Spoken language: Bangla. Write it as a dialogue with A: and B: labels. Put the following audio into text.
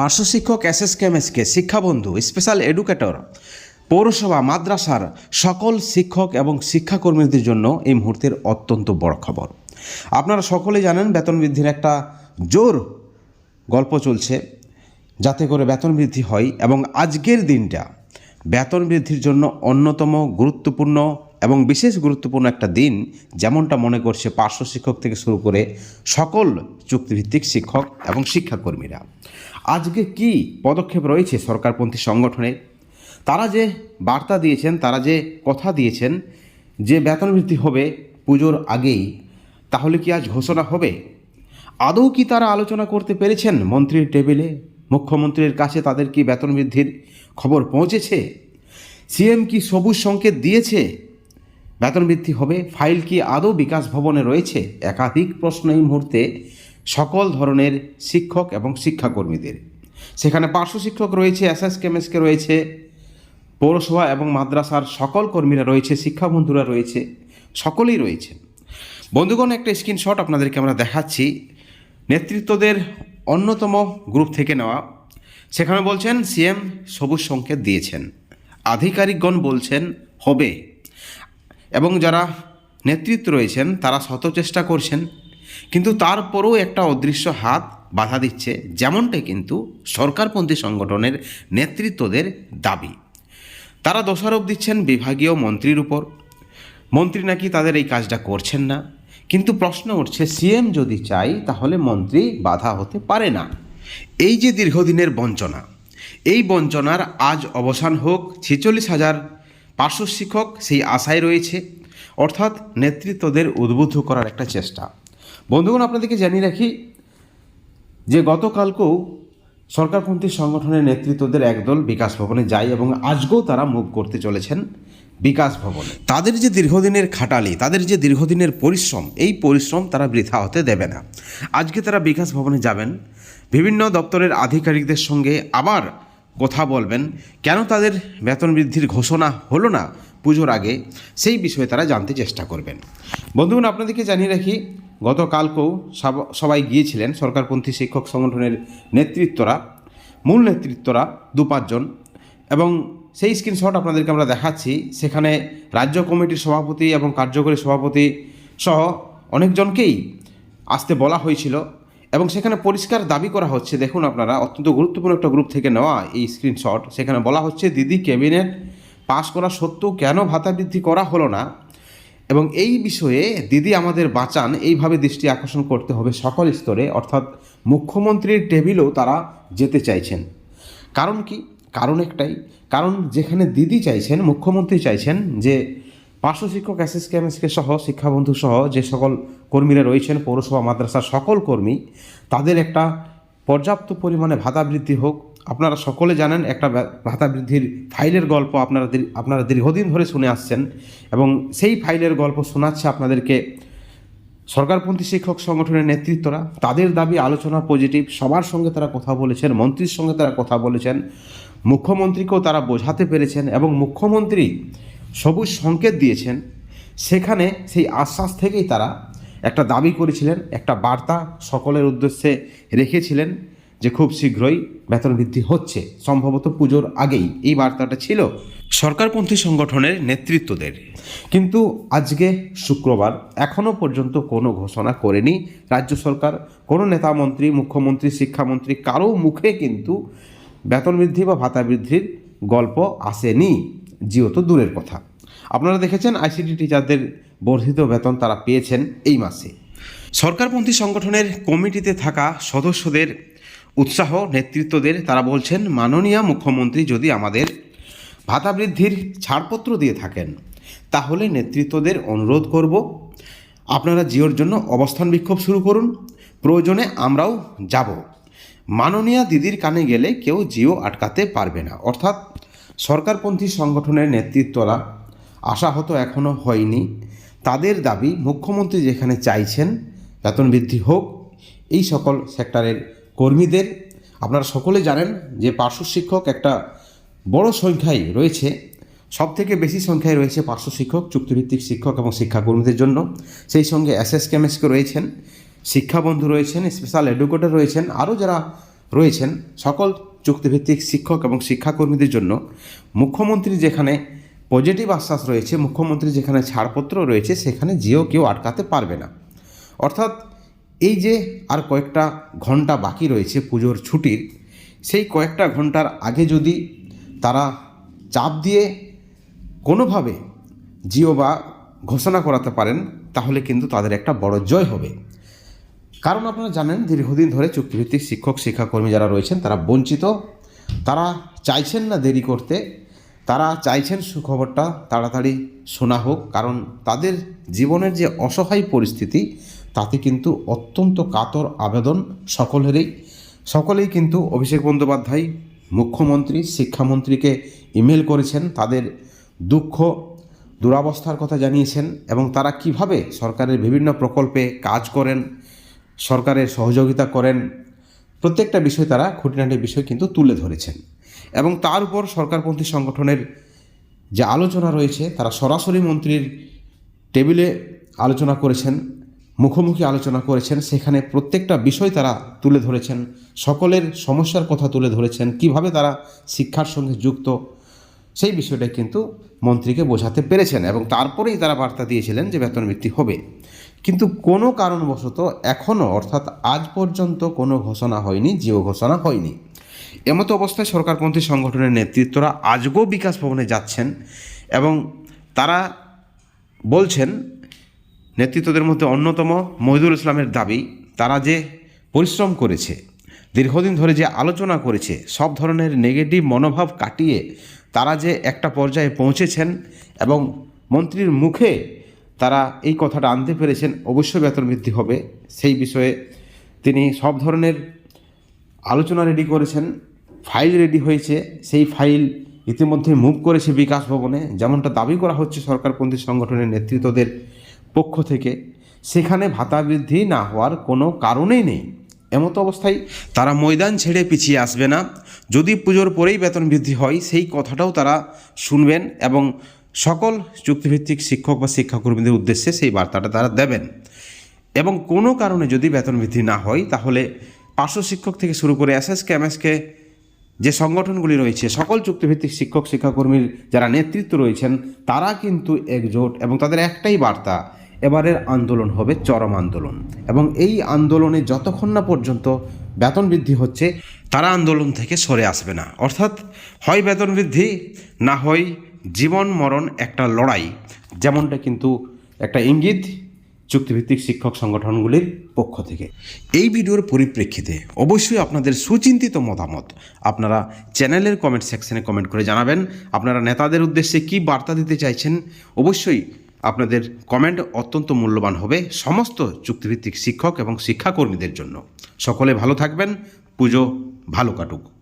A: পার্শ্ব শিক্ষক এস এস কেমএসকে শিক্ষাবন্ধু, স্পেশাল এডুকেটর, পৌরসভা, মাদ্রাসার সকল শিক্ষক এবং শিক্ষাকর্মীদের জন্য এই মুহূর্তের অত্যন্ত বড় খবর। আপনারা সকলেই জানেন বেতন বৃদ্ধির একটা জোর গল্প চলছে, যাতে করে বেতন বৃদ্ধি হয় এবং আজকের দিনটা বেতন বৃদ্ধির জন্য অন্যতম গুরুত্বপূর্ণ এবং বিশেষ গুরুত্বপূর্ণ একটা দিন যেমনটা মনে করছে পার্শ্ব শিক্ষক থেকে শুরু করে সকল চুক্তিভিত্তিক শিক্ষক এবং শিক্ষাকর্মীরা। আজকে কি পদক্ষেপ রয়েছে সরকারপন্থী সংগঠনের তারা যে বার্তা দিয়েছেন, তারা যে কথা দিয়েছেন, যে বেতন বৃদ্ধি হবে পুজোর আগেই, তাহলে কি আজ ঘোষণা হবে? আদৌ কি তারা আলোচনা করতে পেরেছেন মন্ত্রীর টেবিলে? মুখ্যমন্ত্রীর কাছে তাদের কি বেতন বৃদ্ধির খবর পৌঁছেছে? সিএম কি সবুজ সংকেত দিয়েছে? বেতন বৃদ্ধি হবে? ফাইল কি আদৌ বিকাশ ভবনে রয়েছে? একাধিক প্রশ্ন এই মুহূর্তে সকল ধরনের শিক্ষক এবং শিক্ষাকর্মীদের। সেখানে পার্শ্ব শিক্ষক রয়েছে এস এস কেমএসকে রয়েছে, পৌরসভা এবং মাদ্রাসার সকল কর্মীরা রয়েছে, শিক্ষাবন্ধুরা রয়েছে, সকলেই রয়েছে। বন্ধুগণ, একটা স্ক্রিনশট আপনাদেরকে আমরা দেখাচ্ছি। নেতৃত্বদের অন্যতম গ্রুপ থেকে নেওয়া। সেখানে বলছেন, সিএম সবুজ সংকেত দিয়েছেন। আধিকারিকগণ বলছেন, হবে। এবং যারা নেতৃত্ব রয়েছেন, তারা শত চেষ্টা করছেন। কিন্তু তারপরেও একটা অদৃশ্য হাত বাধা দিচ্ছে যেমনটাই কিন্তু সরকারপন্থী সংগঠনের নেতৃত্বদের দাবি। তারা দোষারোপ দিচ্ছেন বিভাগীয় মন্ত্রীর উপর। মন্ত্রী নাকি তাদের এই কাজটা করছেন না। কিন্তু প্রশ্ন উঠছে, সিএম যদি চাই তাহলে মন্ত্রী বাধা হতে পারে না। এই যে দীর্ঘদিনের বঞ্চনা, এই বঞ্চনার আজ অবসান হোক, ছেচল্লিশ হাজার পার্শ্ব শিক্ষক সেই আশায় রয়েছে। অর্থাৎ নেতৃত্বদের উদ্বুদ্ধ করার একটা চেষ্টা। বন্ধুগণ, আপনাদেরকে জানিয়ে রাখি যে গতকালকেও সরকারপন্থী সংগঠনের নেতৃত্বদের একদল বিকাশ ভবনে যায় এবং আজকেও তারা মুভ করতে চলেছেন বিকাশ ভবনে। তাদের যে দীর্ঘদিনের খাটালি, তাদের যে দীর্ঘদিনের পরিশ্রম, এই পরিশ্রম তারা বৃথা হতে দেবে না। আজকে তারা বিকাশ ভবনে যাবেন, বিভিন্ন দপ্তরের আধিকারিকদের সঙ্গে আবার কথা বলবেন, কেন তাদের বেতন বৃদ্ধির ঘোষণা হলো না পুজোর আগে, সেই বিষয়ে তারা জানতে চেষ্টা করবেন। বন্ধুগণ, আপনাদেরকে জানিয়ে রাখি গতকালকেও সবাই গিয়েছিলেন, সরকারপন্থী শিক্ষক সংগঠনের নেতৃত্বরা, মূল নেতৃত্বরা দু পাঁচজন। এবং সেই স্ক্রিনশট আপনাদেরকে আমরা দেখাচ্ছি, সেখানে রাজ্য কমিটির সভাপতি এবং কার্যকরী সভাপতি সহ অনেকজনকেই আসতে বলা হয়েছিল এবং সেখানে পরিষ্কার দাবি করা হচ্ছে, দেখুন আপনারা, অত্যন্ত গুরুত্বপূর্ণ একটা গ্রুপ থেকে নেওয়া এই স্ক্রিনশট সেখানে বলা হচ্ছে, দিদি ক্যাবিনেট পাশ করা সত্ত্বেও কেন ভাতা বৃদ্ধি করা হলো না? এবং এই বিষয়ে দিদি আমাদের বাঁচান, এইভাবে দৃষ্টি আকর্ষণ করতে হবে সকল স্তরে, অর্থাৎ মুখ্যমন্ত্রীর টেবিলেও তারা যেতে চাইছেন। কারণ কি? কারণ একটাই, কারণ যেখানে দিদি চাইছেন, মুখ্যমন্ত্রী চাইছেন যে পার্শ্ব শিক্ষক এস এস কেমএসকে সহ, শিক্ষাবন্ধু সহ যে সকল কর্মীরা রয়েছেন, পৌরসভা, মাদ্রাসার সকল কর্মী, তাদের একটা পর্যাপ্ত পরিমাণে ভাতা বৃদ্ধি হোক আপনারা সকলে জানেন একটা ভাতা বৃদ্ধির ফাইলের গল্প আপনারা আপনারা দীর্ঘদিন ধরে শুনে আসছেন এবং সেই ফাইলের গল্প শোনাচ্ছে আপনাদেরকে সরকারপন্থী শিক্ষক সংগঠনের নেতৃত্বরা। তাদের দাবি আলোচনা পজিটিভ সবার সঙ্গে তারা কথা বলেছেন, মন্ত্রীর সঙ্গে তারা কথা বলেছেন, মুখ্যমন্ত্রীকেও তারা বোঝাতে পেরেছেন এবং মুখ্যমন্ত্রী সবুজ সংকেত দিয়েছেন। সেখানে সেই আশ্বাস থেকেই তারা একটা দাবি করেছিলেন, একটা বার্তা সকলের উদ্দেশ্যে রেখেছিলেন। যে খুব শীঘ্রই বেতন বৃদ্ধি হচ্ছে। সম্ভবত পুজোর আগেই। এই বার্তাটা ছিল সরকারপন্থী সংগঠনের নেতৃত্বদের। কিন্তু আজকে শুক্রবার এখনও পর্যন্ত কোনো ঘোষণা করেনি রাজ্য সরকার। কোনো নেতা মন্ত্রী মুখ্যমন্ত্রী, শিক্ষামন্ত্রী কারও মুখে কিন্তু বেতন বৃদ্ধি বা ভাতা বৃদ্ধির গল্প আসেনি। জিও তো দূরের কথা। আপনারা দেখেছেন আইসিটি টিচারদের বর্ধিত বেতন তারা পেয়েছেন এই মাসে। সরকারপন্থী সংগঠনের কমিটিতে থাকা সদস্যদের উৎসাহ নেতৃত্বদের, তারা বলছেন, মাননীয় মুখ্যমন্ত্রী যদি আমাদের ভাতা বৃদ্ধির ছাড়পত্র দিয়ে থাকেন, তাহলে নেতৃত্বদের অনুরোধ করব, আপনারা জিওর জন্য অবস্থান বিক্ষোভ শুরু করুন, প্রয়োজনে আমরাও যাব। মাননীয় দিদির কানে গেলে কেউ জিও আটকাতে পারবে না। অর্থাৎ সরকারপন্থী সংগঠনের নেতৃত্বরা আশাহত এখনও হয়নি। তাদের দাবি, মুখ্যমন্ত্রী যেখানে চাইছেন, বেতন বৃদ্ধি হোক, এই সকল সেক্টরের কর্মীদের, আপনারা সকলে জানেন যে পার্শ্ব শিক্ষক একটা বড় সংখ্যায় রয়েছে সব থেকে বেশি সংখ্যায় রয়েছে পার্শ্ব শিক্ষক, চুক্তিভিত্তিক শিক্ষক এবং শিক্ষাকর্মীদের জন্য। সেই সঙ্গে এস এস কেমএসকে রয়েছেন, শিক্ষাবন্ধু রয়েছেন, স্পেশাল এডুকেটর রয়েছেন, আরও যারা রয়েছেন, সকল চুক্তিভিত্তিক শিক্ষক এবং শিক্ষাকর্মীদের জন্য। মুখ্যমন্ত্রী যেখানে পজিটিভ আশ্বাস রয়েছে, মুখ্যমন্ত্রী যেখানে ছাড়পত্র রয়েছে, সেখানে জিও কেউ আটকাতে পারবে না। অর্থাৎ এই যে আর কয়েকটা ঘণ্টা বাকি রয়েছে পুজোর ছুটির, সেই কয়েকটা ঘণ্টার আগে যদি তারা চাপ দিয়ে কোনোভাবে জিও বা ঘোষণা করাতে পারেন, তাহলে কিন্তু তাদের একটা বড় জয় হবে। কারণ আপনারা জানেন, দীর্ঘদিন ধরে চুক্তিভিত্তিক শিক্ষক, শিক্ষাকর্মী যারা রয়েছেন, তারা বঞ্চিত। তারা চাইছেন না দেরি করতে, তারা চাইছেন সুখবরটা তাড়াতাড়ি শোনা হোক, কারণ তাদের জীবনের যে অসহায় পরিস্থিতি তাতে কিন্তু অত্যন্ত কাতর আবেদন সকলেরই। সকলেই কিন্তু অভিষেক বন্দ্যোপাধ্যায় মুখ্যমন্ত্রী, শিক্ষামন্ত্রীকে ইমেল করেছেন, তাদের দুঃখ, দুরাবস্থার কথা জানিয়েছেন এবং তারা কীভাবে সরকারের বিভিন্ন প্রকল্পে কাজ করেন, সরকারের সহযোগিতা করেন, প্রত্যেকটা বিষয় তারা খুঁটিনাটি বিষয় কিন্তু তুলে ধরেছেন। এবং তার উপর সরকারপন্থী সংগঠনের যে আলোচনা রয়েছে, তারা সরাসরি মন্ত্রীর টেবিলে আলোচনা করেছেন। মুখোমুখি আলোচনা করেছেন। সেখানে প্রত্যেকটা বিষয় তারা তুলে ধরেছেন। সকলের সমস্যার কথা তুলে ধরেছেন। কীভাবে তারা শিক্ষার সঙ্গে যুক্ত, সেই বিষয়টা কিন্তু মন্ত্রীকে বোঝাতে পেরেছেন এবং তারপরেই তারা বার্তা দিয়েছিলেন যে বেতন বৃদ্ধি হবে। কিন্তু কোনো কারণবশত এখনও অর্থাৎ আজ পর্যন্ত কোনো ঘোষণা হয়নি, জিও ঘোষণা হয়নি। এমতো অবস্থায় সরকারপন্থী সংগঠনের নেতৃত্বরা আজগো বিকাশ ভবনে যাচ্ছেন এবং তারা বলছেন নেতৃত্বদের মধ্যে অন্যতম মহিদুল ইসলামের দাবি, তারা যে পরিশ্রম করেছে, দীর্ঘদিন ধরে যে আলোচনা করেছে, সব ধরনের নেগেটিভ মনোভাব কাটিয়ে তারা যে একটা পর্যায়ে পৌঁছেছেন এবং মন্ত্রীর মুখে তারা এই কথাটা আনতে পেরেছেন, অবশ্যই বেতন বৃদ্ধি হবে। সেই বিষয়ে তিনি সব ধরনের আলোচনা রেডি করেছেন ফাইল রেডি হয়েছে। সেই ফাইল ইতিমধ্যে মুভ করেছে বিকাশ ভবনে। যেমনটা দাবি করা হচ্ছে সরকারপন্থী সংগঠনের নেতৃত্বদের পক্ষ থেকে, সেখানে ভাতা বৃদ্ধি না হওয়ার কোনো কারণেই নেই। এমতো অবস্থায় তারা ময়দান ছেড়ে পিছিয়ে আসবে না। যদি পুজোর পরেই বেতন বৃদ্ধি হয়, সেই কথাটাও তারা শুনবেন এবং সকল চুক্তিভিত্তিক শিক্ষক বা শিক্ষাকর্মীদের উদ্দেশ্যে সেই বার্তাটা তারা দেবেন। এবং কোনো কারণে যদি বেতন বৃদ্ধি না হয়, তাহলে পার্শ্ব শিক্ষক থেকে শুরু করে এসএসকে এমএসকে যে সংগঠনগুলি রয়েছে, সকল চুক্তিভিত্তিক শিক্ষক, শিক্ষাকর্মীর যারা নেতৃত্ব রয়েছেন, তারা কিন্তু একজোট এবং তাদের একটাই বার্তা এবারের আন্দোলন হবে চরম আন্দোলন। এবং এই আন্দোলনে যতক্ষণ না পর্যন্ত বেতন বৃদ্ধি হচ্ছে, তারা আন্দোলন থেকে সরে আসবে না। অর্থাৎ হয় বেতন বৃদ্ধি, না হয় জীবন মরণ একটা লড়াই, যেমনটা কিন্তু একটা ইঙ্গিত চুক্তিভিত্তিক শিক্ষক সংগঠনগুলির পক্ষ থেকে। এই ভিডিওর পরিপ্রেক্ষিতে অবশ্যই আপনাদের সুচিন্তিত মতামত আপনারা চ্যানেলের কমেন্ট সেকশনে কমেন্ট করে জানাবেন। আপনারা নেতাদের উদ্দেশ্যে কি বার্তা দিতে চাইছেন, অবশ্যই আপনাদের কমেন্ট অত্যন্ত মূল্যবান হবে সমস্ত চুক্তিভিত্তিক শিক্ষক এবং শিক্ষাকর্মীদের জন্য। সকলে ভালো থাকবেন, পুজো ভালো কাটুক।